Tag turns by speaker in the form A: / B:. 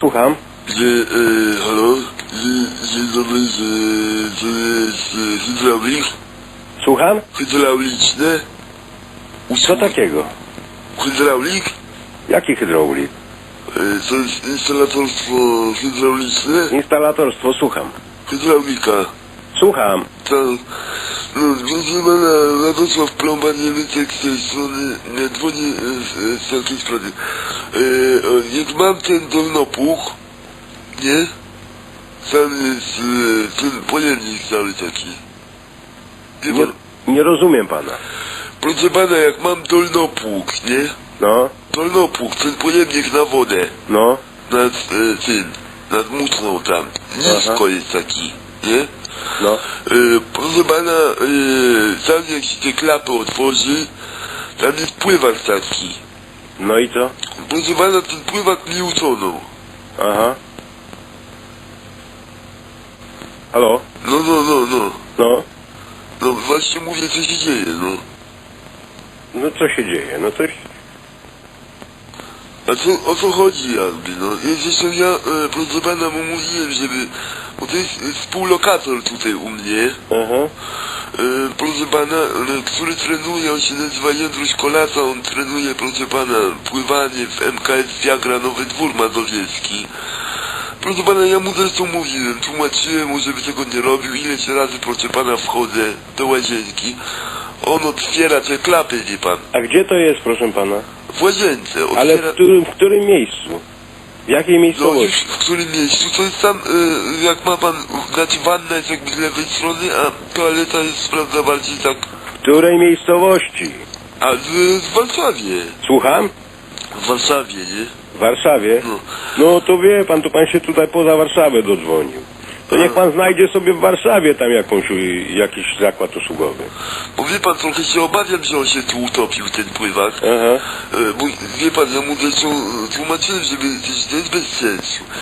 A: Słucham.
B: Że, e, halo? Że, dzień dobry, że, że jest e, hydraulik,
A: Słucham?
B: hydrauliczne,
A: Co takiego?
B: hydraulik,
A: Jaki hydraulik?
B: e, to jest instalatorstwo hydrauliczne,
A: Instalatorstwo, słucham.
B: hydraulika.
A: Słucham.
B: To, no, pana, Radosław Plomba, Niemycek z tej strony, nie, dzwoni e, z, z takiej sprawy. E, mam ten dolnopłuch, nie? Sam jest e, ten pojemnik cały taki.
A: Nie, nie rozumiem pana.
B: proszę pana, jak mam dolnopług, nie?
A: No,
B: Dolnopług, ten pojemnik na wodę,
A: no,
B: nad e, tym, nad muszną tam, nisko
A: Aha.
B: jest taki, nie?
A: No.
B: E, proszę pana, e, tam jak się te klapy otworzy, tam jest pływak taki.
A: No i co?
B: Proszę pana, ten pływak mi utonął.
A: Aha. Halo?
B: No, no, no, no.
A: No?
B: No właśnie mówię, co się dzieje, no.
A: No co się dzieje? No coś...
B: A co, o co chodzi jakby, no? Zresztą ja, e, proszę pana, mu mówiłem, żeby... Bo to jest e, współlokator tutaj u mnie.
A: Aha.
B: E, proszę pana, e, który trenuje, on się nazywa Jędruś Kolata, on trenuje, proszę pana, pływanie w MKS Wiagra Nowy Dwór Mazowiecki. Proszę pana, ja mu zresztą mówiłem, tłumaczyłem mu, żeby tego nie robił, ileś razy, proszę pana, wchodzę do łazienki. On otwiera te klapy, wie pan,
A: A gdzie to jest, proszę pana?
B: W łazience,
A: Ale
B: otwiera...
A: w którym, w którym miejscu? W jakiej
B: No
A: miejscowości?
B: w którym miejscu, to jest tam, e, jak ma pan, znaczy wanna jest jakby z lewej strony, a toaleta jest, prawda, bardziej tak,
A: W której miejscowości?
B: a w, w Warszawie.
A: Słucham?
B: W Warszawie, nie?
A: W Warszawie?
B: No.
A: No to wie pan, to pan się tutaj poza Warszawę dodzwonił. To niech pan znajdzie sobie w Warszawie tam jakąś, jakiś zakład usługowy.
B: Bo wie pan, trochę się obawiam, że on się tu utopił, ten pływak.
A: Aha.
B: E, bo wie pan, ja mu zresztą e, tłumaczyłem, żeby to jest bez sensu.